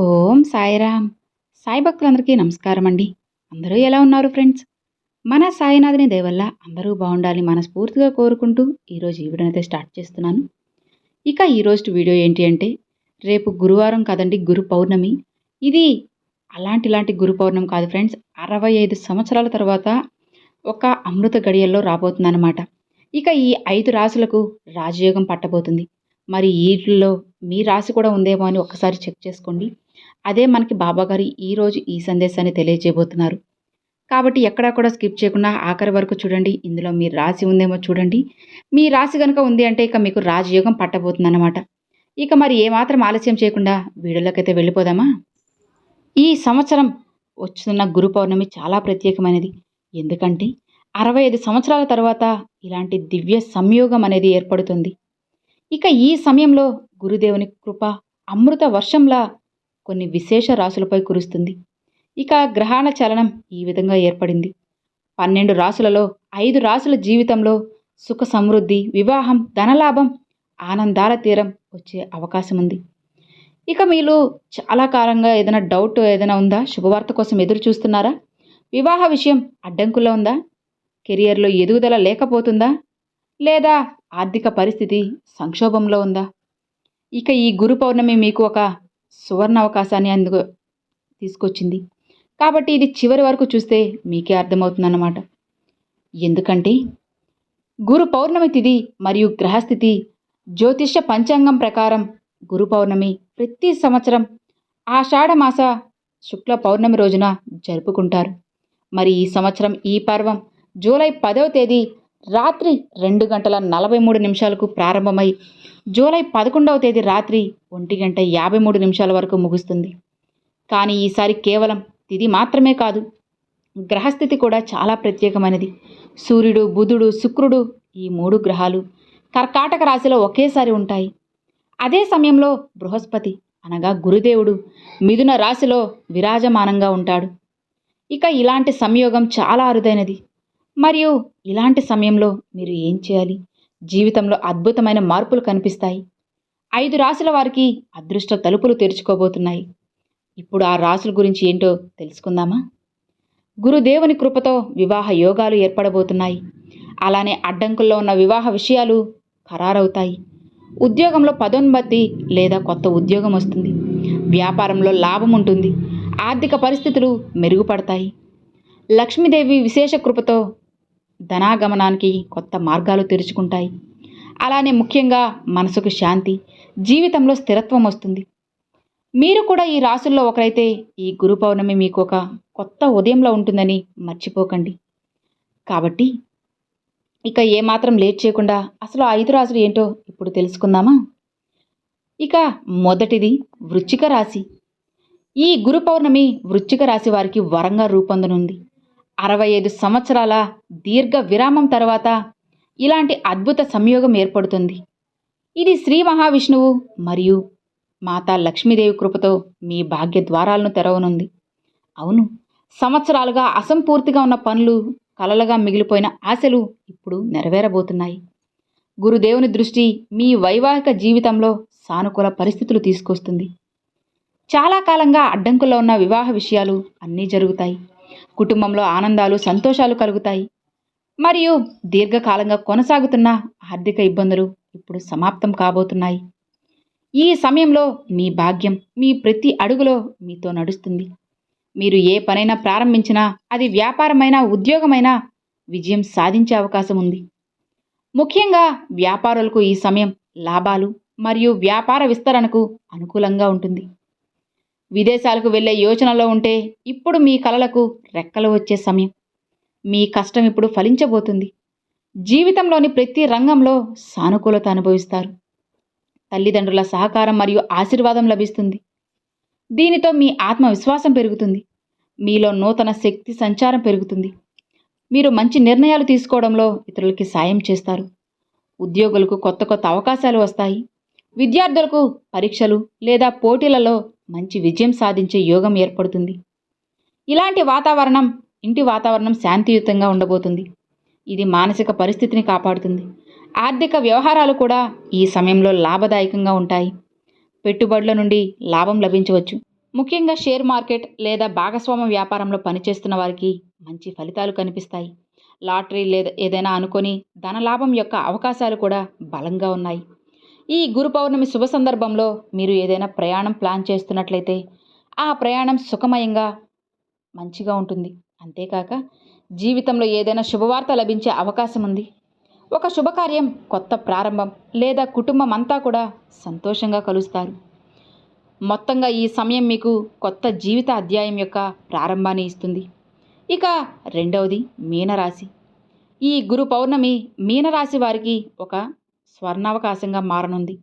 ఓం సాయిరామ్. సాయి భక్తులందరికీ నమస్కారం అండి అందరూ ఎలా ఉన్నారు ఫ్రెండ్స్? మన సాయినాథుని దేవల్ల అందరూ బాగుండాలని మనస్ఫూర్తిగా కోరుకుంటూ ఈరోజు ఈ వీడియోనైతే స్టార్ట్ చేస్తున్నాను. ఇక ఈరోజు వీడియో ఏంటి అంటే రేపు గురువారం కదండి గురు పౌర్ణమి. ఇది అలాంటి ఇలాంటి గురు పౌర్ణమి కాదు ఫ్రెండ్స్. అరవై ఐదు సంవత్సరాల తర్వాత ఒక అమృత గడియల్లో రాబోతుందన్నమాట. ఇక ఈ ఐదు రాసులకు రాజయోగం పట్టబోతుంది. మరి వీటిల్లో మీ రాశి కూడా ఉందేమో అని ఒక్కసారి చెక్ చేసుకోండి. అదే మనకి బాబాగారు ఈరోజు ఈ సందేశాన్ని తెలియజేయబోతున్నారు. కాబట్టి ఎక్కడా కూడా స్కిప్ చేయకుండా ఆఖరి వరకు చూడండి. ఇందులో మీ రాశి ఉందేమో చూడండి. మీ రాశి కనుక ఉంది అంటే ఇక మీకు రాజయోగం పట్టబోతుందన్నమాట. ఇక మరి ఏమాత్రం ఆలస్యం చేయకుండా వీడియోలోకైతే వెళ్ళిపోదామా? ఈ సంవత్సరం వస్తున్న గురు పౌర్ణమి చాలా ప్రత్యేకమైనది. ఎందుకంటే అరవై ఐదు సంవత్సరాల తర్వాత ఇలాంటి దివ్య సంయోగం అనేది ఏర్పడుతుంది. ఇక ఈ సమయంలో గురుదేవుని కృప అమృత వర్షంలా కొన్ని విశేష రాసులపై కురుస్తుంది. ఇక గ్రహణ చలనం ఈ విధంగా ఏర్పడింది. పన్నెండు రాసులలో ఐదు రాసుల జీవితంలో సుఖ సమృద్ధి వివాహం ధనలాభం ఆనందాల తీరం వచ్చే అవకాశం ఉంది ఇక మీరు చాలా కాలంగా ఏదైనా డౌట్ ఏదైనా ఉందా? శుభవార్త కోసం ఎదురు చూస్తున్నారా? వివాహ విషయం అడ్డంకుల్లో ఉందా? కెరియర్లో ఎదుగుదల లేకపోతుందా? లేదా ఆర్థిక పరిస్థితి సంక్షోభంలో ఉందా? ఇక ఈ గురు పౌర్ణమి మీకు ఒక సువర్ణ అవకాశాన్ని అందుకు తీసుకొచ్చింది. కాబట్టి ఇది చివరి వరకు చూస్తే మీకే అర్థమవుతుందన్నమాట. ఎందుకంటే గురు పౌర్ణమి తిథి మరియు గ్రహస్థితి జ్యోతిష పంచాంగం ప్రకారం గురు పౌర్ణమి ప్రతి సంవత్సరం ఆషాఢమాస శుక్ల పౌర్ణమి రోజున జరుపుకుంటారు. మరి ఈ సంవత్సరం ఈ పర్వం జూలై పదవ తేదీ రాత్రి రెండు గంటల నలభై మూడు నిమిషాలకు ప్రారంభమై జూలై పదకొండవ తేదీ రాత్రి ఒంటి గంట యాభై మూడు నిమిషాల వరకు ముగుస్తుంది. కానీ ఈసారి కేవలం తిది మాత్రమే కాదు గ్రహస్థితి కూడా చాలా ప్రత్యేకమైనది. సూర్యుడు బుధుడు శుక్రుడు ఈ మూడు గ్రహాలు కర్కాటక రాశిలో ఒకేసారి ఉంటాయి. అదే సమయంలో బృహస్పతి అనగా గురుదేవుడు మిథున రాశిలో విరాజమానంగా ఉంటాడు. ఇక ఇలాంటి సంయోగం చాలా అరుదైనది. మరియు ఇలాంటి సమయంలో మీరు ఏం చేయాలి? జీవితంలో అద్భుతమైన మార్పులు కనిపిస్తాయి. ఐదు రాశుల వారికి అదృష్ట తలుపులు తెరుచుకోబోతున్నాయి. ఇప్పుడు ఆ రాశుల గురించి ఏంటో తెలుసుకుందామా? గురుదేవుని కృపతో వివాహ యోగాలు ఏర్పడబోతున్నాయి. అలానే అడ్డంకుల్లో ఉన్న వివాహ విషయాలు ఖరారవుతాయి. ఉద్యోగంలో పదోన్నతి లేదా కొత్త ఉద్యోగం వస్తుంది. వ్యాపారంలో లాభం ఉంటుంది. ఆర్థిక పరిస్థితులు మెరుగుపడతాయి. లక్ష్మీదేవి విశేష కృపతో ధనాగమనానికి కొత్త మార్గాలు తెరుచుకుంటాయి. అలానే ముఖ్యంగా మనసుకు శాంతి జీవితంలో స్థిరత్వం వస్తుంది. మీరు కూడా ఈ రాసుల్లో ఒకరైతే ఈ గురు పౌర్ణమి మీకు ఒక కొత్త ఉదయంలో ఉంటుందని మర్చిపోకండి. కాబట్టి ఇక ఏమాత్రం లేట్ చేయకుండా అసలు ఐదు రాసులు ఏంటో ఇప్పుడు తెలుసుకుందామా? ఇక మొదటిది వృచ్చిక రాశి. ఈ గురు పౌర్ణమి వృచ్చిక రాశి వారికి వరంగా రూపొందనుంది. అరవై ఐదు సంవత్సరాల దీర్ఘ విరామం తర్వాత ఇలాంటి అద్భుత సంయోగం ఏర్పడుతుంది. ఇది శ్రీ మహావిష్ణువు మరియు మాతా లక్ష్మీదేవి కృపతో మీ భాగ్య ద్వారాలను తెరవనుంది. అవును సంవత్సరాలుగా అసంపూర్తిగా ఉన్న పనులు కలలుగా మిగిలిపోయిన ఆశలు ఇప్పుడు నెరవేరబోతున్నాయి. గురుదేవుని దృష్టి మీ వైవాహిక జీవితంలో సానుకూల పరిస్థితులు తీసుకొస్తుంది. చాలా కాలంగా అడ్డంకుల్లో ఉన్న వివాహ విషయాలు అన్నీ జరుగుతాయి. కుటుంబంలో ఆనందాలు సంతోషాలు కలుగుతాయి. మరియు దీర్ఘకాలంగా కొనసాగుతున్న ఆర్థిక ఇబ్బందులు ఇప్పుడు సమాప్తం కాబోతున్నాయి. ఈ సమయంలో మీ భాగ్యం మీ ప్రతి అడుగులో మీతో నడుస్తుంది. మీరు ఏ పనైనా ప్రారంభించినా అది వ్యాపారమైనా ఉద్యోగమైనా విజయం సాధించే అవకాశం ఉంది. ముఖ్యంగా వ్యాపారులకు ఈ సమయం లాభాలు మరియు వ్యాపార విస్తరణకు అనుకూలంగా ఉంటుంది. విదేశాలకు వెళ్ళే యోచనలో ఉంటే ఇప్పుడు మీ కలలకు రెక్కలు వచ్చే సమయం. మీ కష్టం ఇప్పుడు ఫలించబోతుంది. జీవితంలోని ప్రతి రంగంలో సానుకూలత అనుభవిస్తారు. తల్లిదండ్రుల సహకారం మరియు ఆశీర్వాదం లభిస్తుంది. దీనితో మీ ఆత్మవిశ్వాసం పెరుగుతుంది. మీలో నూతన శక్తి సంచారం పెరుగుతుంది. మీరు మంచి నిర్ణయాలు తీసుకోవడంలో ఇతరులకి సాయం చేస్తారు. ఉద్యోగులకు కొత్త కొత్త అవకాశాలు వస్తాయి. విద్యార్థులకు పరీక్షలు లేదా పోటీలలో మంచి విజయం సాధించే యోగం ఏర్పడుతుంది. ఇలాంటి వాతావరణం ఇంటి వాతావరణం శాంతియుతంగా ఉండబోతుంది. ఇది మానసిక పరిస్థితిని కాపాడుతుంది. ఆర్థిక వ్యవహారాలు కూడా ఈ సమయంలో లాభదాయకంగా ఉంటాయి. పెట్టుబడుల నుండి లాభం లభించవచ్చు. ముఖ్యంగా షేర్ మార్కెట్ లేదా భాగస్వామ్య వ్యాపారంలో పనిచేస్తున్న వారికి మంచి ఫలితాలు కనిపిస్తాయి. లాటరీ లేదా ఏదైనా అనుకొని ధనలాభం యొక్క అవకాశాలు కూడా బలంగా ఉన్నాయి. ఈ గురు పౌర్ణమి శుభ సందర్భంలో మీరు ఏదైనా ప్రయాణం ప్లాన్ చేస్తున్నట్లయితే ఆ ప్రయాణం సుఖమయంగా మంచిగా ఉంటుంది. అంతేకాక జీవితంలో ఏదైనా శుభవార్త లభించే అవకాశం ఉంది. ఒక శుభకార్యం కొత్త ప్రారంభం లేదా కుటుంబం అంతా కూడా సంతోషంగా కలుస్తారు. మొత్తంగా ఈ సమయం మీకు కొత్త జీవిత అధ్యాయం యొక్క ప్రారంభాన్ని ఇస్తుంది. ఇక రెండవది మీనరాశి. ఈ గురు పౌర్ణమి మీనరాశి వారికి ఒక స్వర్ణావకాశంగా మారనుంది.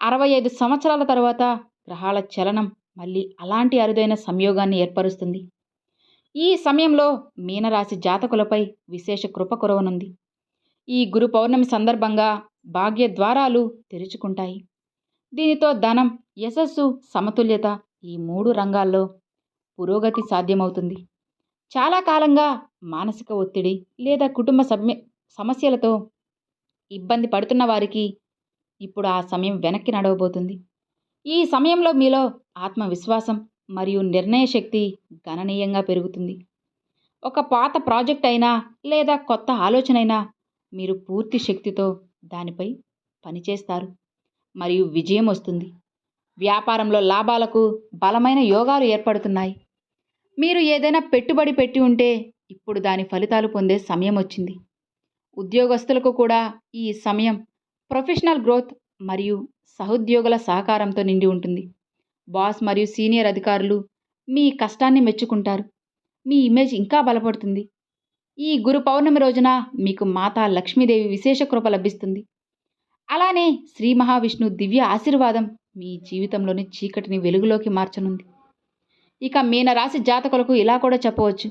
అరవై ఐదు సంవత్సరాల తర్వాత గ్రహాల చలనం మళ్ళీ అలాంటి అరుదైన సంయోగాన్ని ఏర్పరుస్తుంది. ఈ సమయంలో మీనరాశి జాతకులపై విశేష కృప కురవనుంది. ఈ గురు పౌర్ణమి సందర్భంగా భాగ్య ద్వారాలు తెరుచుకుంటాయి. దీనితో ధనం యశస్సు సమతుల్యత ఈ మూడు రంగాల్లో పురోగతి సాధ్యమవుతుంది. చాలా కాలంగా మానసిక ఒత్తిడి లేదా కుటుంబ సమ్య సమస్యలతో ఇబ్బంది పడుతున్న వారికి ఇప్పుడు ఆ సమయం వెనక్కి నడవబోతుంది. ఈ సమయంలో మీలో ఆత్మవిశ్వాసం మరియు నిర్ణయ శక్తి గణనీయంగా పెరుగుతుంది. ఒక పాత ప్రాజెక్ట్ అయినా లేదా కొత్త ఆలోచన అయినా మీరు పూర్తి శక్తితో దానిపై పనిచేస్తారు. మరియు విజయం వస్తుంది. వ్యాపారంలో లాభాలకు బలమైన యోగాలు ఏర్పడుతున్నాయి. మీరు ఏదైనా పెట్టుబడి పెట్టి ఉంటే ఇప్పుడు దాని ఫలితాలు పొందే సమయం వచ్చింది. ఉద్యోగస్తులకు కూడా ఈ సమయం ప్రొఫెషనల్ గ్రోత్ మరియు సహోద్యోగుల సహకారంతో నిండి ఉంటుంది. బాస్ మరియు సీనియర్ అధికారులు మీ కష్టాన్ని మెచ్చుకుంటారు. మీ ఇమేజ్ ఇంకా బలపడుతుంది. ఈ గురు పౌర్ణమి రోజున మీకు మాతా లక్ష్మీదేవి విశేష కృప లభిస్తుంది. అలానే శ్రీ మహావిష్ణు దివ్య ఆశీర్వాదం మీ జీవితంలోని చీకటిని వెలుగులోకి మార్చనుంది. ఇక మీనరాశి జాతకులకు ఇలా కూడా చెప్పవచ్చు.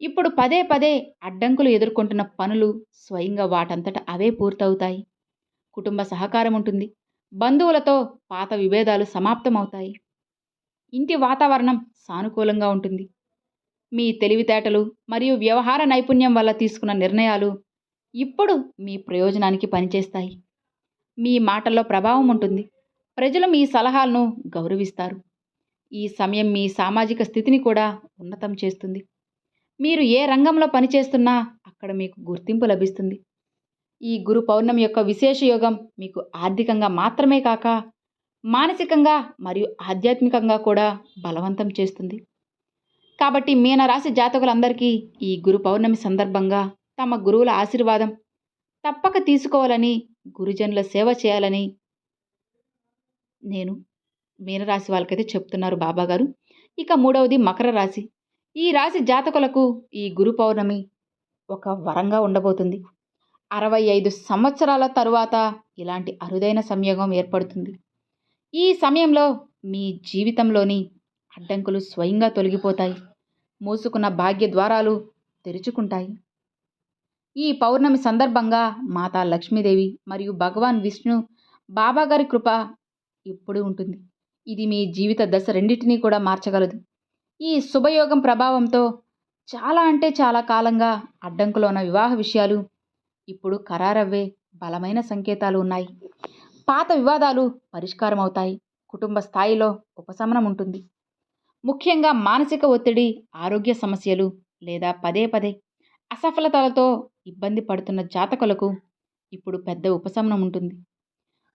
ఇప్పుడు పదే పదే అడ్డంకులు ఎదుర్కొంటున్న పనులు స్వయంగా వాటంతట అవే పూర్తవుతాయి. కుటుంబ సహకారం ఉంటుంది. బంధువులతో పాత విభేదాలు సమాప్తమవుతాయి. ఇంటి వాతావరణం సానుకూలంగా ఉంటుంది. మీ తెలివితేటలు మరియు వ్యవహార నైపుణ్యం వల్ల తీసుకున్న నిర్ణయాలు ఇప్పుడు మీ ప్రయోజనానికి పనిచేస్తాయి. మీ మాటల్లో ప్రభావం ఉంటుంది. ప్రజలు మీ సలహాలను గౌరవిస్తారు. ఈ సమయం మీ సామాజిక స్థితిని కూడా ఉన్నతం చేస్తుంది. మీరు ఏ రంగంలో పనిచేస్తున్నా అక్కడ మీకు గుర్తింపు లభిస్తుంది. ఈ గురు పౌర్ణమి యొక్క విశేష యోగం మీకు ఆర్థికంగా మాత్రమే కాక మానసికంగా మరియు ఆధ్యాత్మికంగా కూడా బలవంతం చేస్తుంది. కాబట్టి మీనరాశి జాతకులందరికీ ఈ గురు పౌర్ణమి సందర్భంగా తమ గురువుల ఆశీర్వాదం తప్పక తీసుకోవాలని గురుజనుల సేవ చేయాలని నేను మీనరాశి వాళ్ళకైతే చెప్తున్నారు బాబాగారు. ఇక మూడవది మకర రాశి. ఈ రాశి జాతకులకు ఈ గురు పౌర్ణమి ఒక వరంగా ఉండబోతుంది. అరవై ఐదు సంవత్సరాల తరువాత ఇలాంటి అరుదైన సంయోగం ఏర్పడుతుంది. ఈ సమయంలో మీ జీవితంలోని అడ్డంకులు స్వయంగా తొలగిపోతాయి. మూసుకున్న భాగ్య ద్వారాలు తెరుచుకుంటాయి. ఈ పౌర్ణమి సందర్భంగా మాతా లక్ష్మీదేవి మరియు భగవాన్ విష్ణు బాబాగారి కృప ఎప్పుడూ ఉంటుంది. ఇది మీ జీవిత దశ రెండింటినీ కూడా మార్చగలదు. ఈ శుభయోగం ప్రభావంతో చాలా అంటే చాలా కాలంగా అడ్డంకులో ఉన్న వివాహ విషయాలు ఇప్పుడు ఖరారవ్వే బలమైన సంకేతాలు ఉన్నాయి. పాత వివాదాలు పరిష్కారం అవుతాయి కుటుంబ స్థాయిలో ఉపశమనం ఉంటుంది. ముఖ్యంగా మానసిక ఒత్తిడి ఆరోగ్య సమస్యలు లేదా పదే పదే అసఫలతలతో ఇబ్బంది పడుతున్న జాతకులకు ఇప్పుడు పెద్ద ఉపశమనం ఉంటుంది.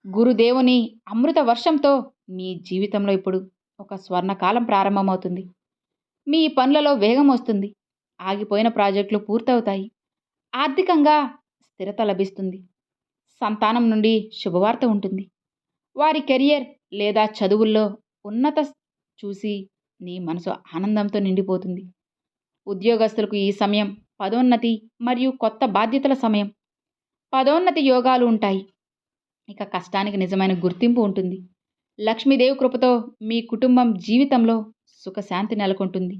గురుదేవుని అమృత వర్షంతో మీ జీవితంలో ఇప్పుడు ఒక స్వర్ణకాలం ప్రారంభమవుతుంది. మీ పనులలో వేగం వస్తుంది. ఆగిపోయిన ప్రాజెక్టులు పూర్తవుతాయి. ఆర్థికంగా స్థిరత లభిస్తుంది. సంతానం నుండి శుభవార్త ఉంటుంది. వారి కెరియర్ లేదా చదువుల్లో ఉన్నత చూసి నీ మనసు ఆనందంతో నిండిపోతుంది. ఉద్యోగస్తులకు ఈ సమయం పదోన్నతి మరియు కొత్త బాధ్యతల సమయం. పదోన్నతి యోగాలు ఉంటాయి. ఇక కష్టానికి నిజమైన గుర్తింపు ఉంటుంది. లక్ష్మీదేవి కృపతో మీ కుటుంబం జీవితంలో సుఖశాంతి నెలకొంటుంది.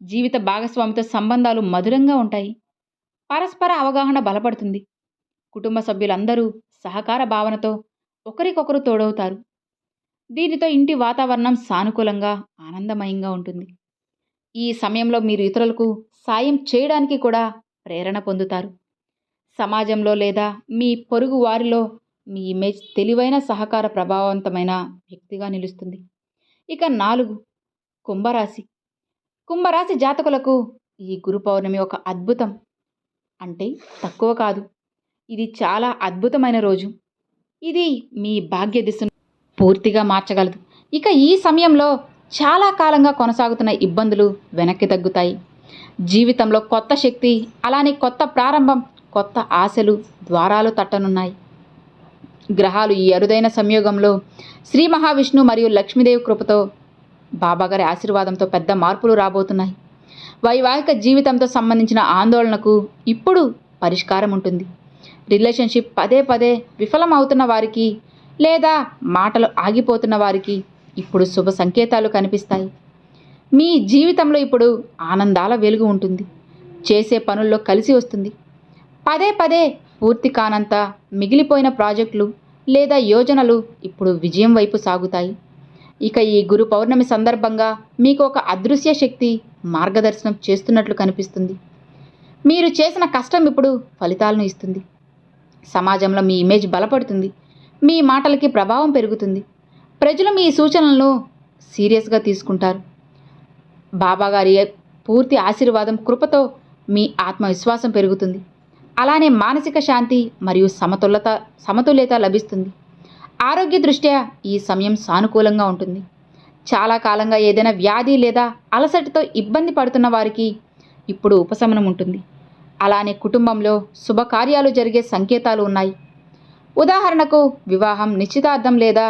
జీవిత భాగస్వామితో సంబంధాలు మధురంగా ఉంటాయి. పరస్పర అవగాహన బలపడుతుంది. కుటుంబ సభ్యులందరూ సహకార భావనతో ఒకరికొకరు తోడవుతారు. దీనితో ఇంటి వాతావరణం సానుకూలంగా ఆనందమయంగా ఉంటుంది. ఈ సమయంలో మీరు ఇతరులకు సాయం చేయడానికి కూడా ప్రేరణ పొందుతారు. సమాజంలో లేదా మీ పొరుగు వారిలో మీ ఇమేజ్ తెలివైన సహకార ప్రభావవంతమైన వ్యక్తిగా నిలుస్తుంది. ఇక నాలుగు కుంభరాశి. కుంభరాశి జాతకులకు ఈ గురు పౌర్ణమి ఒక అద్భుతం. అంటే తక్కువ కాదు. ఇది చాలా అద్భుతమైన రోజు. ఇది మీ భాగ్య దిశను పూర్తిగా మార్చగలదు. ఇక ఈ సమయంలో చాలా కాలంగా కొనసాగుతున్న ఇబ్బందులు వెనక్కి తగ్గుతాయి. జీవితంలో కొత్త శక్తి అలానే కొత్త ప్రారంభం కొత్త ఆశలు ద్వారాలు తట్టనున్నాయి. గ్రహాలు ఈ అరుదైన సంయోగంలో శ్రీ మహావిష్ణు మరియు లక్ష్మీదేవి కృపతో బాబాగారి ఆశీర్వాదంతో పెద్ద మార్పులు రాబోతున్నాయి. వైవాహిక జీవితంతో సంబంధించిన ఆందోళనకు ఇప్పుడు పరిష్కారం ఉంటుంది. రిలేషన్షిప్ పదే పదే విఫలం అవుతున్న వారికి లేదా మాటలు ఆగిపోతున్న వారికి ఇప్పుడు శుభ సంకేతాలు కనిపిస్తాయి. మీ జీవితంలో ఇప్పుడు ఆనందాల వెలుగు ఉంటుంది. చేసే పనుల్లో కలిసి వస్తుంది. పదే పదే పూర్తి కానంత మిగిలిపోయిన ప్రాజెక్టులు లేదా యోజనలు ఇప్పుడు విజయం వైపు సాగుతాయి. ఇక ఈ గురు పౌర్ణమి సందర్భంగా మీకు ఒక అదృశ్య శక్తి మార్గదర్శనం చేస్తున్నట్లు కనిపిస్తుంది. మీరు చేసిన కష్టం ఇప్పుడు ఫలితాలను ఇస్తుంది. సమాజంలో మీ ఇమేజ్ బలపడుతుంది. మీ మాటలకి ప్రభావం పెరుగుతుంది. ప్రజలు మీ సూచనలను సీరియస్గా తీసుకుంటారు. బాబాగారి పూర్తి ఆశీర్వాదం కృపతో మీ ఆత్మవిశ్వాసం పెరుగుతుంది. అలానే మానసిక శాంతి మరియు సమతుల్యత సమతుల్యత లభిస్తుంది. ఆరోగ్య దృష్ట్యా ఈ సమయం సానుకూలంగా ఉంటుంది. చాలా కాలంగా ఏదైనా వ్యాధి లేదా అలసటతో ఇబ్బంది పడుతున్న వారికి ఇప్పుడు ఉపశమనం ఉంటుంది. అలానే కుటుంబంలో శుభకార్యాలు జరిగే సంకేతాలు ఉన్నాయి. ఉదాహరణకు వివాహం నిశ్చితార్థం లేదా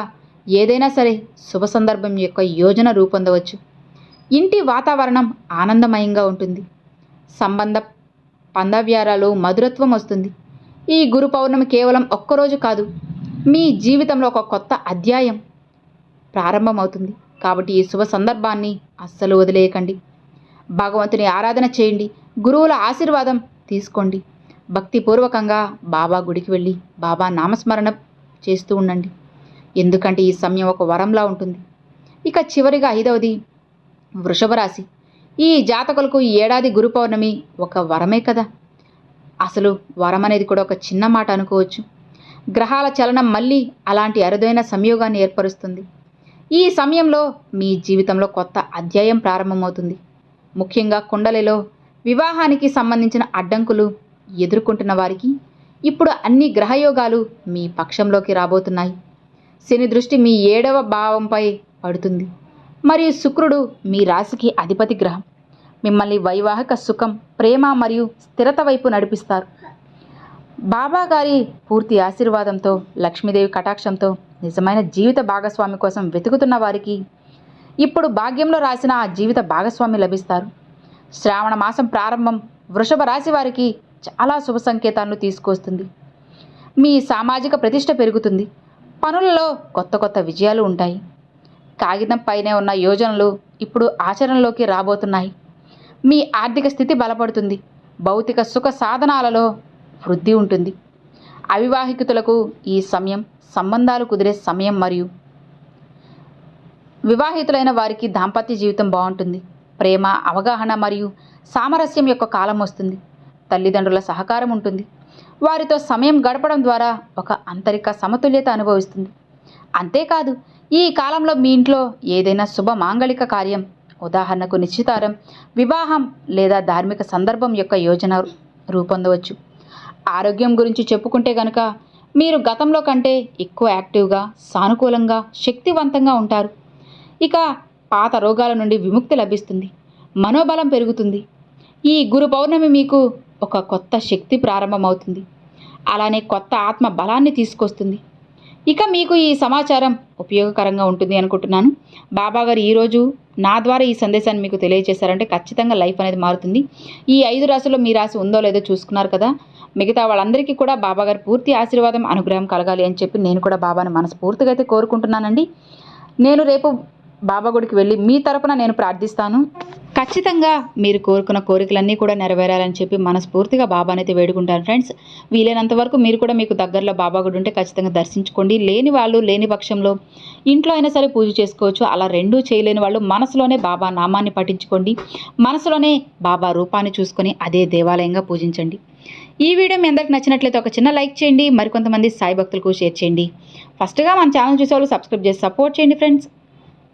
ఏదైనా సరే శుభ సందర్భం యొక్క యోజన రూపొందవచ్చు. ఇంటి వాతావరణం ఆనందమయంగా ఉంటుంది. సంబంధ పందవ్యారాలు మధురత్వం వస్తుంది. ఈ గురు పౌర్ణమి కేవలం ఒక్కరోజు కాదు మీ జీవితంలో ఒక కొత్త అధ్యాయం ప్రారంభమవుతుంది. కాబట్టి ఈ శుభ సందర్భాన్ని అస్సలు వదిలేయకండి. భగవంతుని ఆరాధన చేయండి. గురువుల ఆశీర్వాదం తీసుకోండి. భక్తిపూర్వకంగా బాబా గుడికి వెళ్ళి బాబా నామస్మరణ చేస్తూ ఉండండి. ఎందుకంటే ఈ సమయం ఒక వరంలా ఉంటుంది. ఇక చివరిగా ఐదవది వృషభ రాశి. ఈ జాతకులకు ఈ ఏడాది గురు పౌర్ణమి ఒక వరమే కదా. అసలు వరం అనేది కూడా ఒక చిన్న మాట అనుకోవచ్చు. గ్రహాల చలనం మళ్ళీ అలాంటి అరుదైన సంయోగాన్ని ఏర్పరుస్తుంది. ఈ సమయంలో మీ జీవితంలో కొత్త అధ్యాయం ప్రారంభమవుతుంది. ముఖ్యంగా కుండలిలో వివాహానికి సంబంధించిన అడ్డంకులు ఎదుర్కొంటున్న వారికి ఇప్పుడు అన్ని గ్రహయోగాలు మీ పక్షంలోకి రాబోతున్నాయి. శని దృష్టి మీ ఏడవ భావంపై పడుతుంది. మరియు శుక్రుడు మీ రాశికి అధిపతి గ్రహం. మిమ్మల్ని వైవాహిక సుఖం ప్రేమ మరియు స్థిరత వైపు నడిపిస్తారు. బాబా గారి పూర్తి ఆశీర్వాదంతో లక్ష్మీదేవి కటాక్షంతో నిజమైన జీవిత భాగస్వామి కోసం వెతుకుతున్న వారికి ఇప్పుడు భాగ్యంలో రాసిన ఆ జీవిత భాగస్వామి లభిస్తారు. శ్రావణ మాసం ప్రారంభం వృషభ రాశి వారికి చాలా శుభ సంకేతాలను తీసుకొస్తుంది. మీ సామాజిక ప్రతిష్ట పెరుగుతుంది. పనులలో కొత్త కొత్త విజయాలు ఉంటాయి. కాగితం పైనే ఉన్న యోజనలు ఇప్పుడు ఆచరణలోకి రాబోతున్నాయి. మీ ఆర్థిక స్థితి బలపడుతుంది. భౌతిక సుఖ సాధనాలలో వృద్ధి ఉంటుంది. అవివాహితులకు ఈ సమయం సంబంధాలు కుదిరే సమయం మరియు వివాహితులైన వారికి దాంపత్య జీవితం బాగుంటుంది. ప్రేమ అవగాహన మరియు సామరస్యం యొక్క కాలం వస్తుంది. తల్లిదండ్రుల సహకారం ఉంటుంది. వారితో సమయం గడపడం ద్వారా ఒక అంతరిక సమతుల్యత అనుభవిస్తుంది. అంతేకాదు ఈ కాలంలో మీ ఇంట్లో ఏదైనా శుభ మాంగళిక కార్యం ఉదాహరణకు నిశ్చితారం వివాహం లేదా ధార్మిక సందర్భం యొక్క యోజన రూపొందవచ్చు. ఆరోగ్యం గురించి చెప్పుకుంటే గనుక మీరు గతంలో కంటే ఎక్కువ యాక్టివ్గా సానుకూలంగా శక్తివంతంగా ఉంటారు. ఇక పాత రోగాల నుండి విముక్తి లభిస్తుంది. మనోబలం పెరుగుతుంది. ఈ గురు పౌర్ణమి మీకు ఒక కొత్త శక్తి ప్రారంభమవుతుంది. అలానే కొత్త ఆత్మ బలాన్ని తీసుకొస్తుంది. ఇక మీకు ఈ సమాచారం ఉపయోగకరంగా ఉంటుంది అనుకుంటున్నాను. బాబాగారు ఈరోజు నా ద్వారా ఈ సందేశాన్ని మీకు తెలియజేశారంటే ఖచ్చితంగా లైఫ్ అనేది మారుతుంది. ఈ ఐదు రాశుల్లో మీ రాశి ఉందో లేదో చూసుకున్నారు కదా. మిగతా వాళ్ళందరికీ కూడా బాబాగారు పూర్తి ఆశీర్వాదం అనుగ్రహం కలగాలి అని చెప్పి నేను కూడా బాబాని మనస్ఫూర్తిగా అయితే కోరుకుంటున్నానండి. నేను రేపు బాబా గుడికి వెళ్ళి మీ తరపున నేను ప్రార్థిస్తాను. ఖచ్చితంగా మీరు కోరుకున్న కోరికలన్నీ కూడా నెరవేరాలని చెప్పి మనస్ఫూర్తిగా బాబానైతే వేడుకుంటాను ఫ్రెండ్స్. వీలైనంత వరకు మీరు కూడా మీకు దగ్గరలో బాబా గుడి ఉంటే ఖచ్చితంగా దర్శించుకోండి. లేని వాళ్ళు లేని పక్షంలో ఇంట్లో అయినా సరే పూజ చేసుకోవచ్చు. అలా రెండూ చేయలేని వాళ్ళు మనసులోనే బాబా నామాన్ని పఠించుకోండి. మనసులోనే బాబా రూపాన్ని చూసుకొని అదే దేవాలయంగా పూజించండి. ఈ వీడియో మీ అందరికి నచ్చినట్లయితే ఒక చిన్న లైక్ చేయండి. మరికొంతమంది సాయి భక్తులకు షేర్ చేయండి. ఫస్ట్గా మన ఛానల్ చూసేవాళ్ళు సబ్స్క్రైబ్ చేసి సపోర్ట్ చేయండి friends.